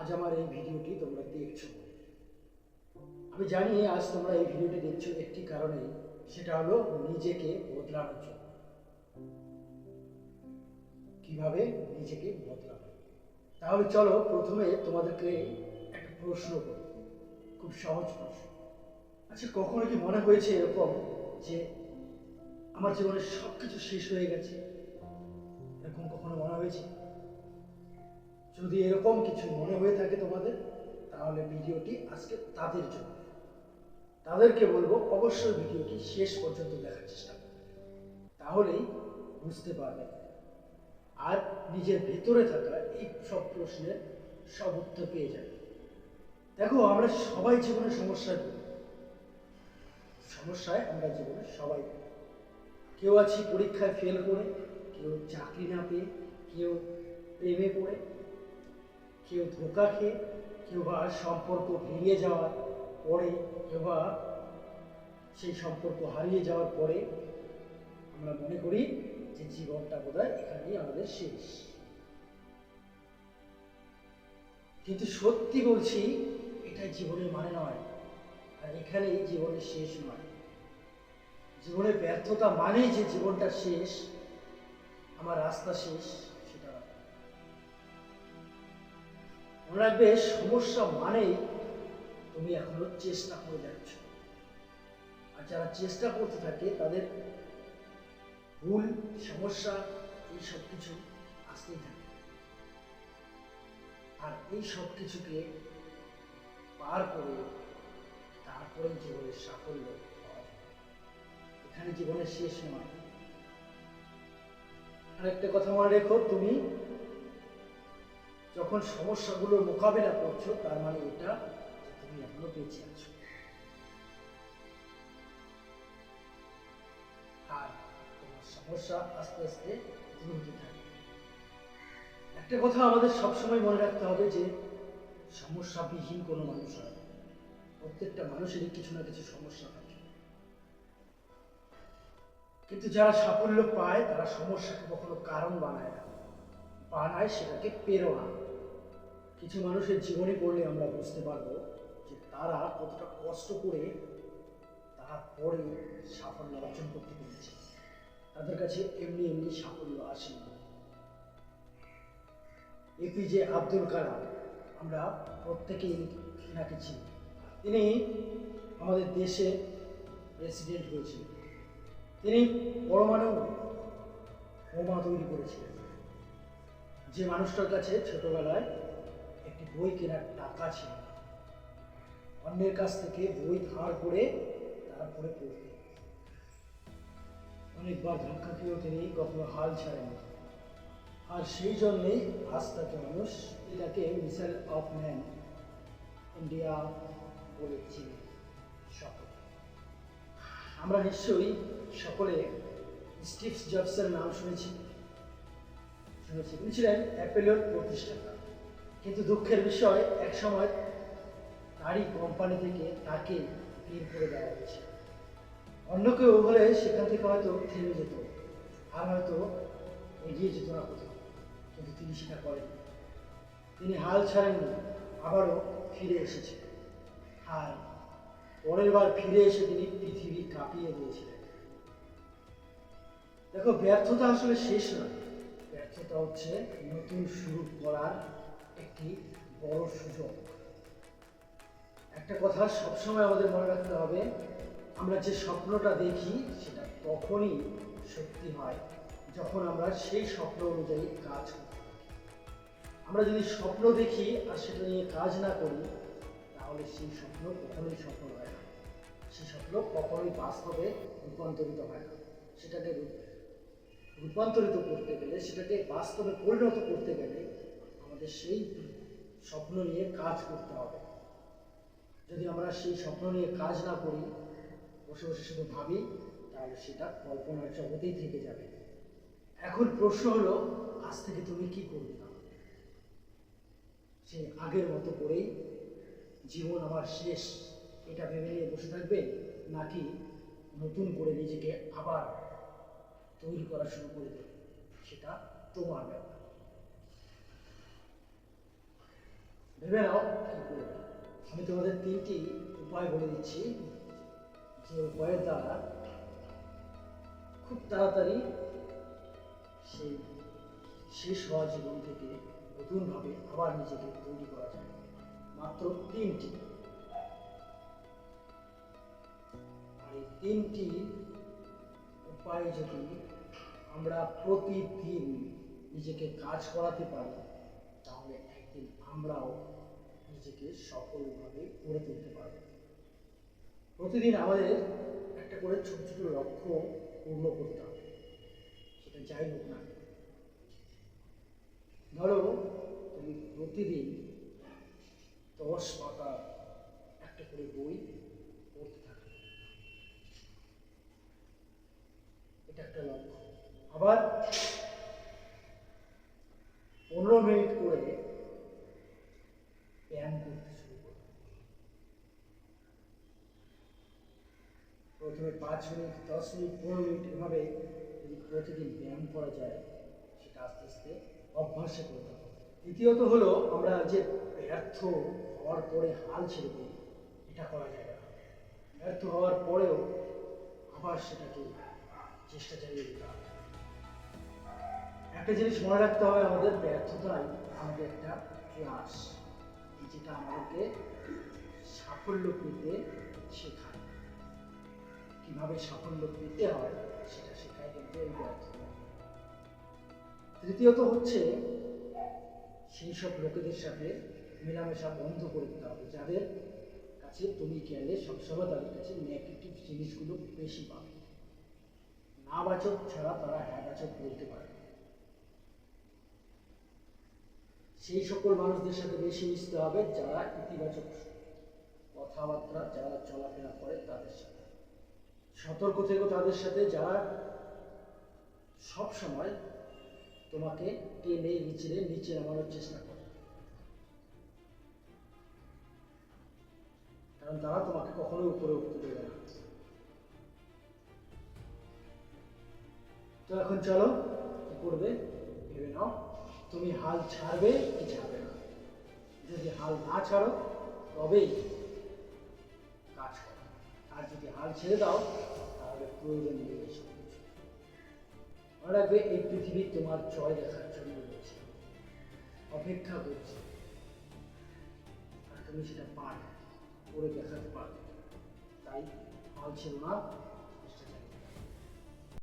আজ আমার এই ভিডিওটি তোমরা দেখছ। আমি জানি আজ তোমরা এই ভিডিওটি দেখছ একটি কারণে, সেটা হলো নিজেকে বদলানোর জন্য। কীভাবে নিজেকে বদলানো তাহলে চলো প্রথমে তোমাদেরকে একটা প্রশ্ন করি। খুব সহজ প্রশ্ন। আচ্ছা কখনো কি মনে হয়েছে এরকম যে আমার জীবনে সব কিছু শেষ হয়ে গেছে? এরকম কখনো মনে হয়েছে? যদি এরকম কিছু মনে হয়ে থাকে তোমাদের, তাহলে ভিডিওটি আজকে তাদের জন্য। তাদেরকে বলব, অবশ্যই ভিডিওটি শেষ পর্যন্ত দেখার চেষ্টা করবে তাহলেই বুঝতে পারবে। আর নিজের ভেতরে থাকা এই সব প্রশ্নের সব উত্তর পেয়ে যাবে। দেখো, আমরা সবাই জীবনে সমস্যায় পড়ি। সমস্যায় আমরা জীবনে সবাই। কেউ আছি পরীক্ষায় ফেল করে, কেউ চাকরি না পেয়ে, কেউ প্রেমে পড়ে কেউ ধোকা খেয়ে কেউ বা সম্পর্ক ভেঙে যাওয়ার পরে, কেউ বা সেই সম্পর্ক হারিয়ে যাওয়ার পরে আমরা মনে করি যে জীবনটা বোধহয় এখানেই আমাদের শেষ। কিন্তু সত্যি বলছি এটাই জীবনের মানে নয়, আর এখানেই জীবনের শেষ নয় জীবনের ব্যর্থতা মানেই যে জীবনটা শেষ, আমার রাস্তা শেষ। মনে রাখবে সমস্যা মানেই তুমি এখনও চেষ্টা করে যাচ্ছ। আর যারা চেষ্টা করতে থাকে, তাদের ভুল, সমস্যা, এই সব কিছু আসতেই থাকে। আর এই সব কিছুকে পার করে তারপরে জীবনের সাফল্য এখানে জীবনের শেষ নয়। আর একটা কথা মনে রেখো, তুমি যখন সমস্যাগুলোর মোকাবেলা করছ, তার মানে এটা তুমি এখনও বেঁচে আছো। আর তোমার সমস্যা আস্তে আস্তে দূর হতে থাকে একটা কথা আমাদের সবসময় মনে রাখতে হবে যে, সমস্যাবিহীন কোনো মানুষ হয় প্রত্যেকটা মানুষেরই কিছু না কিছু সমস্যা থাকে। কিন্তু যারা সাফল্য পায়, তারা সমস্যাকে কখনো কারণ বানায় না। বানায় সেটাকে প্রেরণা কিছু মানুষের জীবনে পড়লে আমরা বুঝতে পারব যে তারা কতটা কষ্ট করে তারপরে সাফল্য অর্জন করতে পেরেছে। তাদের কাছে এমনি এমনি সাফল্য আসেনি এপিজে আব্দুল কালাম, আমরা প্রত্যেকেই নাকি চিনি। তিনি আমাদের দেশে প্রেসিডেন্ট হয়েছিলেন। তিনি পরমাণু বোমা তৈরি করেছিলেন। যে মানুষটার কাছে ছোটবেলায় একটি বই কেনার টাকা ছিল, অন্যের কাছ থেকে বই ধার করে তারপরে পড়তেন অনেকবার ধাক্কা খেয়েও তিনি কখনো হাল ছাড়েন আর সেই জন্যেই আজ তাকে মানুষ এটাকে মিসাইল অফ ম্যান ইন্ডিয়া বলে বলেছি সকল। আমরা নিশ্চয়ই সকলে স্টিভ জবসের নাম শুনেছি। শুনেছি তিনি ছিলেন অ্যাপেলের প্রতিষ্ঠাতা। কিন্তু দুঃখের বিষয়, এক সময় তারই কোম্পানি থেকে তাকে বের করে দেওয়া হয়েছে। অন্য কেউ হলে সেখান থেকে হয়তো থেমে যেত, আর হয়তো এগিয়ে যেত না কোথাও। কিন্তু তিনি সেটা করেন তিনি হাল ছাড়েননি, আবারও ফিরে এসেছে। আর পরের বার ফিরে এসে তিনি পৃথিবী কাঁপিয়ে দিয়েছিলেন। দেখো, ব্যর্থতা আসলে শেষ নয়। ব্যর্থতা হচ্ছে নতুন শুরু করার একটি বড় সুযোগ। একটা কথা সবসময় আমাদের মনে রাখতে হবে, আমরা যে স্বপ্নটা দেখি সেটা তখনই সত্যি হয় যখন আমরা সেই স্বপ্ন অনুযায়ী কাজ করি। আমরা যদি স্বপ্ন দেখি আর সেটা নিয়ে কাজ না করি, তাহলে সেই স্বপ্ন কখনোই সফল হয় না। সেই স্বপ্ন কখনোই বাস্তবে রূপান্তরিত হয় না। সেটাকে রূপান্তরিত করতে গেলে, সেটাকে বাস্তবে পরিণত করতে গেলে আমাদের সেই স্বপ্ন নিয়ে কাজ করতে হবে। যদি আমরা সেই স্বপ্ন নিয়ে কাজ না করি, বসে বসে শুধু ভাবি, তাহলে সেটা কল্পনার জগতেই থেকে যাবে। এখন প্রশ্ন হলো, আজ থেকে তুমি কি করবে? না সেই আগের মতো করেই জীবন আমার শেষ, এটা ভেবে নিয়ে বসে থাকবে? নাকি নতুন করে নিজেকে আবার তৈরি করা শুরু করে দেবে। সেটা তোমার ব্যাপার। ভেবে নাও আমি তোমাদের তিনটি উপায় বলে দিচ্ছি। যে উপায়ের দ্বারা খুব তাড়াতাড়ি সেই শেষ হওয়া জীবন থেকে নতুনভাবে আবার নিজেকে তৈরি করা যায়। মাত্র তিনটি। আর এই তিনটি উপায় যদি আমরা প্রতিদিন নিজেকে কাজ করাতে পারি, তাহলে একদিন আমরাও নিজেকে সফলভাবে গড়ে তুলতে পারব প্রতিদিন আমাদের একটা করে ছোট ছোট লক্ষ্য পূর্ণ করতে হবে, সেটা যাই হোক না। ধরো, তুমি প্রতিদিন দশ পাতা একটা করে বই পড়তে থাকো এটা একটা লক্ষ্য। আবার পনেরো মিনিট করে ব্যায়াম করতে শুরু করো। প্রথমে পাঁচ মিনিট, দশ মিনিট, পনেরো মিনিট এভাবে যদি প্রতিদিন ব্যায়াম করা যায়, সেটা আস্তে আস্তে অভ্যাসে করতে হবে। দ্বিতীয়ত হলো আমরা যে ব্যর্থ হওয়ার পরে হাল ছেড়ে দিই, এটা করা যায় না। ব্যর্থ হওয়ার পরেও আবার সেটাকে চেষ্টা চালিয়ে যেতে হবে। একটা জিনিস মনে রাখতে হবে, আমাদের ব্যর্থতাই আমাদের একটা ক্লাস যেটা আমাদেরকে সাফল্য পেতে শেখায়। কীভাবে সাফল্য পেতে হয়, সেটা শেখায় কিন্তু এই ব্যর্থতা। তৃতীয়ত হচ্ছে, সেই সব লোকেদের সাথে মেলামেশা বন্ধ করে দিতে হবে, যাদের কাছে তুমি গেলে সবসময় তাদের কাছে নেগেটিভ জিনিসগুলো বেশি পাবে। বাচক ছাড়া তারা হ্যাঁ বাচক বলতে পারে। সেই সকল মানুষদের সাথে বেশি মিশতে হবে যারা ইতিবাচক কথাবার্তা, যারা চলাফেরা করে তাদের সাথে। সতর্ক থেকো তাদের সাথে যারা সব সময় তোমাকে টেনে নিচে নিচে নামানোর চেষ্টা করে। কারণ তারা তোমাকে কখনো উপরে উঠতে দেবে না। তো এখন চলো, কি করবে? ভেবে নাও, তুমি হাল ছাড়বে কি ছাড়বে না। যদি হাল না ছাড়ো, তবেই কাজ করো। আর যদি হাল ছেড়ে দাও, তাহলে প্রয়োজন নেই মনে রাখবে, এই পৃথিবী তোমার জয় দেখার জন্য রয়েছে। অপেক্ষা করছে। আর তুমি সেটা পার করে দেখাতে পারবে। তাই হাল ছিল না।